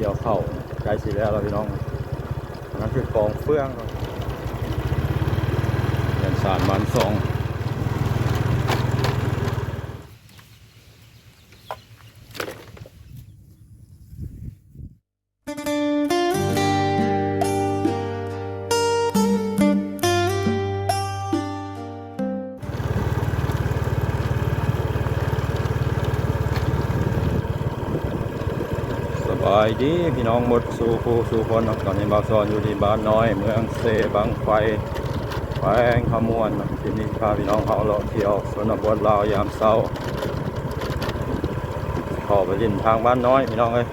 กี่ยวเข้าใกล้สิแล้วเราพี่น้องนั่นคือกองเฟื่องเงินสารมันสองายดีพี่น้องหมดสู่ผู้สู่คนนะตอนนี้บาซอนอยู่ที่บ้านน้อย เมืองเซบังไฟแขวงขมวนที่นี่พาพี่น้องเขาเลาะเที่ยวสนบทลาวยามเช้าข้าไปดินทางบ้านน้อยพี่น้องเอ้ย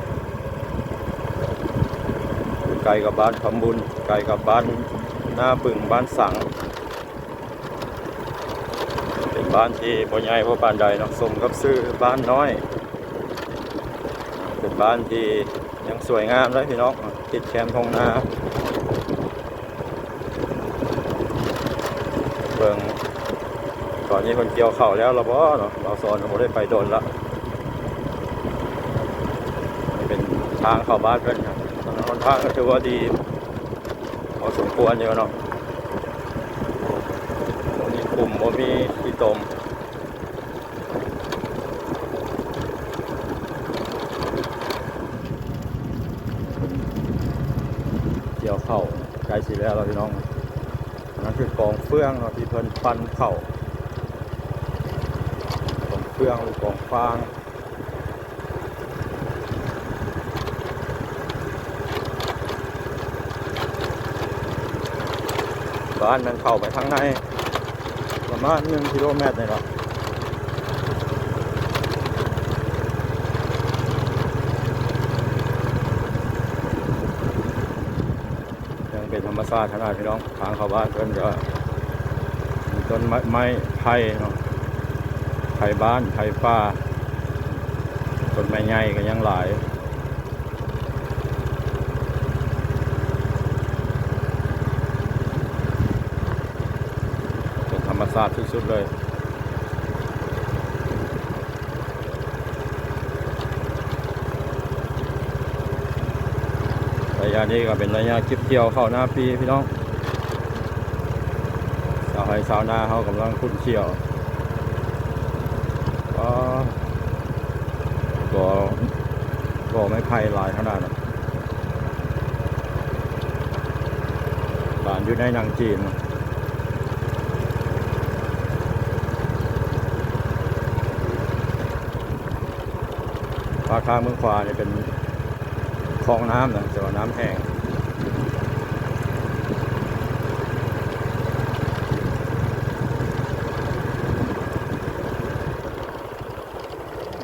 ไกลกับบ้านคำบุญไกลกับบ้านหน้าปึ่งบ้านสังเป็นบ้านที่บ่ใหญ่บ่ปานใดเนาะสมกับซื้อบ้านน้อย เป็นบ้านที่ยังสวยงามเลยพี่น้องติดแคมป์ทงนาเบิ่งตอนนี้คนเกี่ยวเข่าแล้วละบ่เนาะเราสอนเราได้ไปโดนละนี่เป็นทางเข้าบ้านเพิ่นครับถนนทางก็ถือว่าดีพอสมควรอยู่เนาะบ่มีกลุ่มบ่มีที่ตม เกี่ยวเข่าใกล้สิแล้วเราพี่น้องนนั้นคือกองเฟืองเราะที่เพิ่นฟันเข่ากองเฟืองหรือกองฟางบ้านมันเข้าไปทางในประมาณหนึ่งกิโลเมตรนี่แห ละยังเป็นธรรมชาติขนาดพี่น้องทางเข้าบ้านเพิ่นก็มีต้นไม้ไมไผ่เนาะไผ่บ้านไผ่ป่าต้นไม้ใหญ่ก็ยังหลายเป็นธรรมชาติสุดๆเลย ระยะนี้ก็เป็นระยะเก็บเกี่ยวเข้าหน้าปีพี่น้องสาวไห้สาวนาเขากำลังคุ้นเชี่ยวก็ก็ก็ไม่ไพ่ลายขนาดนั้นบ้านอยู่ในหนังจีนภาคางเมืองขวาเนี่ยเป็น คลองน้ำนะแต่ว่าน้ำแห้ง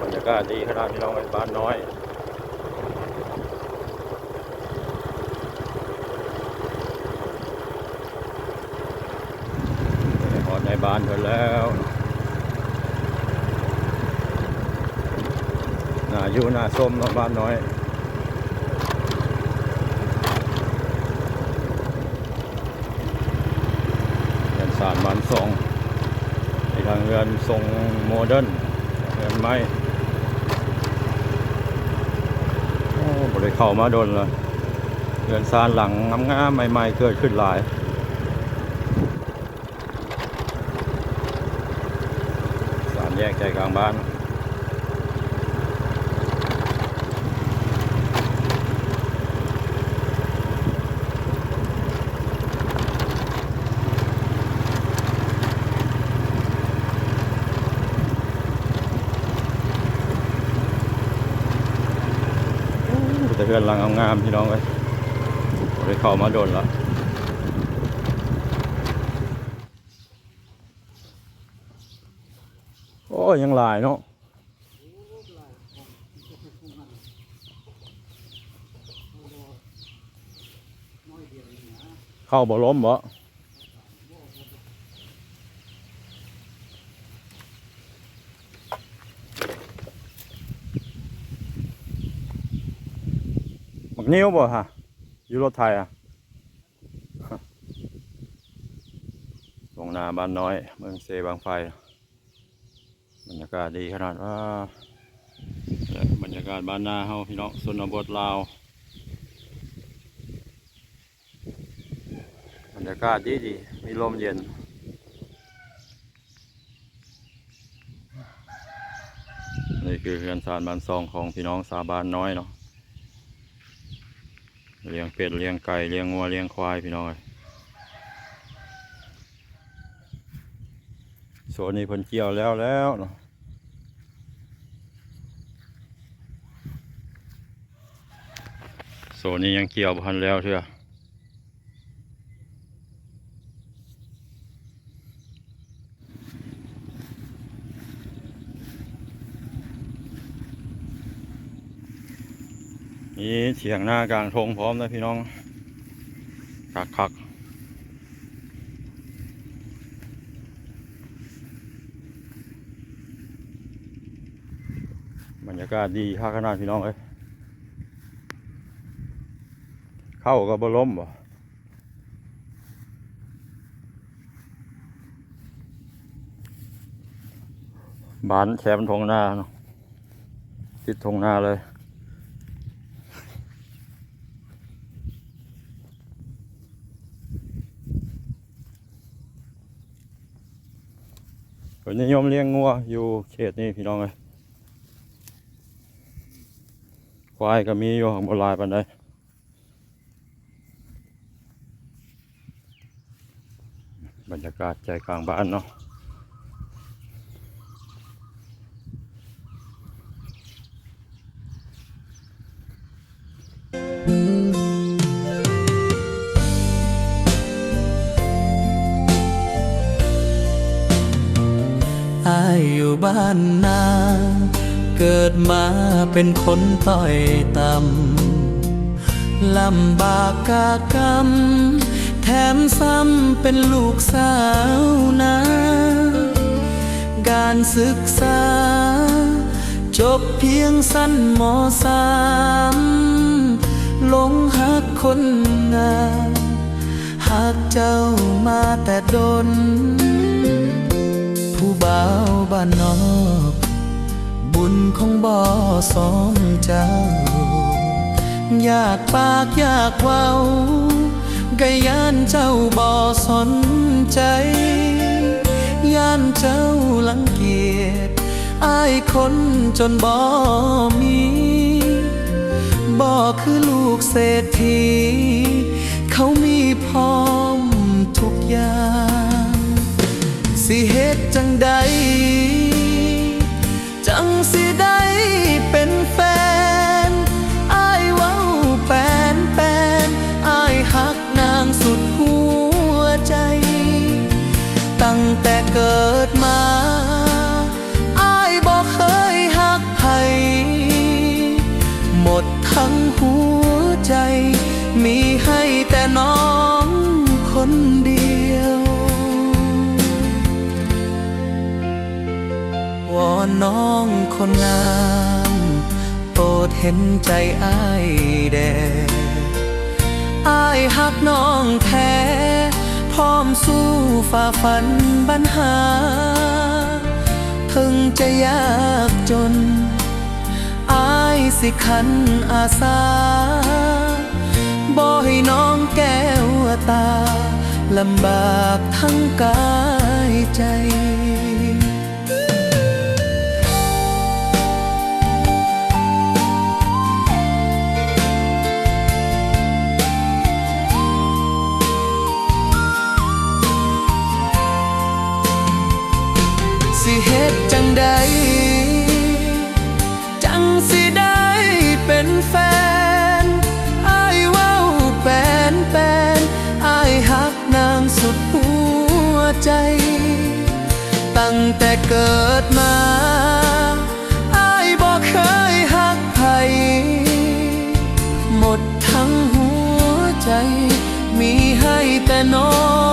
บรรยากาศดีขนาดพี่น้องไอ้บ้านน้อยพอในบ้านเธอแล้วน่าอยู่น่าส้มเนบ้านน้อย สารบานสองในทางเรือนทรงโมเดิร์นเงินไม้โอ้บริเข้ามาโดนเลยเรือนสารหลังงามๆใหม่ๆเกิดขึ้นหลายสามแยกใจกลางบ้าน เพื่อนหลังงามๆพี่น้องเลยไปเข้ามาโดนแล้วโอ้ยยังหลายเนาะเข้าบ่ล้มบ่ นิ้วบ่ฮะอยู่รถไทยอะลงนาบ้านน้อย เมืองเซบางไฟบรรยากาศดีขนาดว่าบรรยากาศบ้านนาเฮาพี่น้องสุนบทลาวบรรยากาศดีดีมีลมเย็นนี่คือเรือนสารบ้านซองของพี่น้องสาบานน้อยเนาะ เลี้ยงเป็ดเลี้ยงไก่เลี้ยงงัวเลี้ยงควายพี่น้องเอ้ยสวนนี้เพิ่นเกี่ยวแล้วแล้วเนาะโซนนี้ยังเกี่ยวพันแล้วเถอะ นี่เฉียงหน้ากลางทงพร้อมนะพี่น้องคักคักบรรยากาศดีค่าขนาดพี่น้องเอ้ยเข้าก็บ่ล้มบ่บานแคมทงหน้าเนาะติดทงหน้าเลย นิยมเลี้ยงงัวอยู่เขตนี้พี่น้องเลยควายก็มีอยู่ของโบราณปันไดบรรยากาศใจกลางบ้านเนาะ อยู่บ้านนา เกิดมาเป็นคนต้อยต่ำลำบากกากรรม แถมซ้ำเป็นลูกสาวนา การศึกษา จบเพียงสั้นมสามหลงหักคนงามหักเจ้ามาแต่ดนาวบ้านนอก บุญของบ่อสองเจ้า อยากปากอยากเว้าก็ย่านเจ้าบ่อสนใจ ย่านเจ้าลังเกียจอายคนจนบ่มีบ่คือลูกเศรษฐี เขามีพร้อมทุกอย่าง ใด จังสิได้เป็นแฟนอายเว้าแปนแปนอายหักนางสุดหัวใจ ตั้งแต่เกิดมาอายบอกเคยหักใครหมดทั้งหัวใจ มีให้แต่น้อง อนน้องคนงาม โปรดเห็นใจอ้ายแดอ้ายหักน้องแท้ พร้อมสู้ฝ่าฟันปัญหา ถึงจะยากจนอายสิขันอาสาบ่ให้น้องแก้วตาลำบากทั้งกายใจ ใจ ตั้งแต่เกิดมาอายบอกเคยหักใครหมดทั้งหัวใจ มีให้แต่น้อง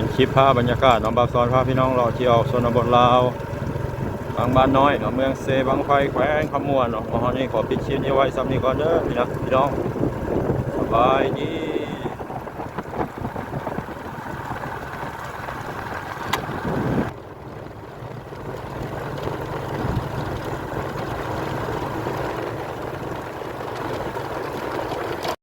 เป็นคลิปภาพบรรยากาศน้องบาซอนพาพี่น้องเราที่ออกชนบทลาวบางบ้านน้อยเนาะเมืองเซบางไฟแขวงขมวนเนาะวันนี้ขอปิดคลิปนี้ไว้ซ้ำนี้ก่อนเด้อพี่นะพี่น้องสบายดี